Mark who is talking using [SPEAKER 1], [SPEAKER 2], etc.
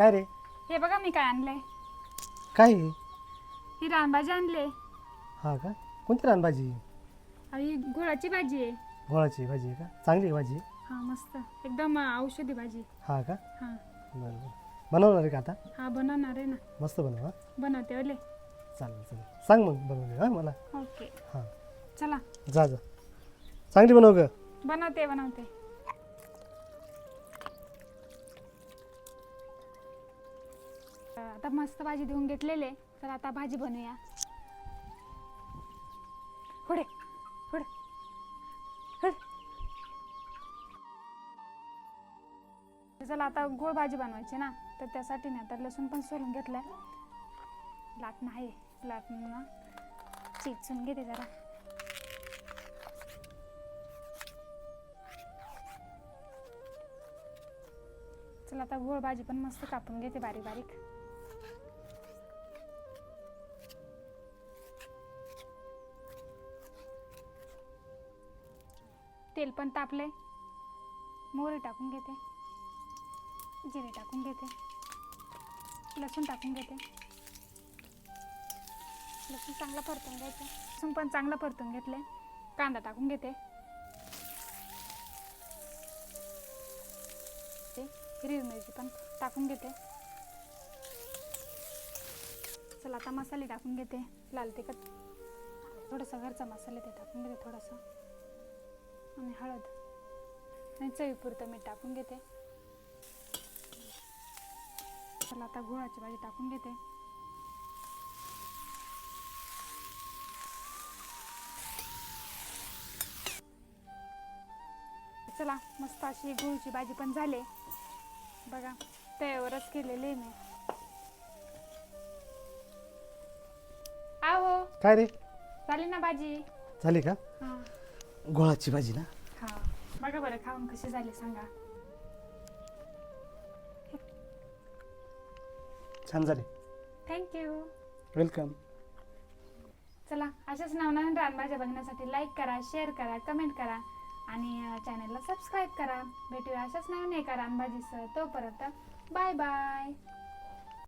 [SPEAKER 1] काय रे?
[SPEAKER 2] हे बघा मी काय आणलंय.
[SPEAKER 1] काय आहे?
[SPEAKER 2] ही रानभाजी आणले.
[SPEAKER 1] हा का? कोणती रानभाजी?
[SPEAKER 2] ही गुळाची भाजी आहे.
[SPEAKER 1] गोळाची भाजी आहे का? चांगली आहे भाजी?
[SPEAKER 2] हा मस्त. एकदम अं, औषधी भाजी.
[SPEAKER 1] हा का?
[SPEAKER 2] हा.
[SPEAKER 1] बरं बरं. बनवणार आहे का आता?
[SPEAKER 2] हा बनवणार आहे ना.
[SPEAKER 1] मस्त बनव हा.
[SPEAKER 2] बनवते ओले
[SPEAKER 1] चालेल चालेल. सांग मग बनवले हा मला.
[SPEAKER 2] ओके.
[SPEAKER 1] हां.
[SPEAKER 2] चला.
[SPEAKER 1] जा जा. चांगली बनव ग.
[SPEAKER 2] बनवते बनवते. आता मस्त भाजी धुवून घेतलेले तर आता भाजी बनवूया. पुढे पुढे चला आता गोळ भाजी बनवायची ना तर त्यासाठी ना तर लसूण पण सोलून घेतलाय. लाट नाही लाट ना. चिचून घेते जरा. चला आता गोळ भाजी पण मस्त कापून घेते बारीक बारीक. तेल पण तापले मोहरी टाकून घेते. जिरे टाकून घेते. लसूण टाकून घेते. लसूण चांगलं परतून घ्यायचं. लसूण पण चांगलं परतून घेतले कांदा टाकून घेते. ते हिरवी मिरची पण टाकून घेते. चला आता मसाले टाकून घेते. लाल तिखट. थोडंसं घरचा मसाला ते टाकून घेते थोडंसं. आणि हळद. आणि चवीपुरतं मीठ टाकून घेते. चला आता गुळाची भाजी टाकून घेते. चला मस्त अशी गुळची भाजी पण झाली. बघा तव्यावरच केलेली आहे मी. आहो.
[SPEAKER 1] काय रे?
[SPEAKER 2] झाली ना भाजी?
[SPEAKER 1] झाली का?
[SPEAKER 2] हा.
[SPEAKER 1] गोळाची भाजी ना?
[SPEAKER 2] हा. बघा बरं खाऊन कशी झाली सांगा.
[SPEAKER 1] छान झाली.
[SPEAKER 2] थँक्यू
[SPEAKER 1] वेलकम
[SPEAKER 2] चला अशाच नवनवीन रानभाज्या बघण्यासाठी लाईक करा शेअर करा कमेंट करा आणि चॅनलला सबस्क्राईब करा. भेटूया अशाच नवीन एका रानभाजीसह तोपर्यंत बाय बाय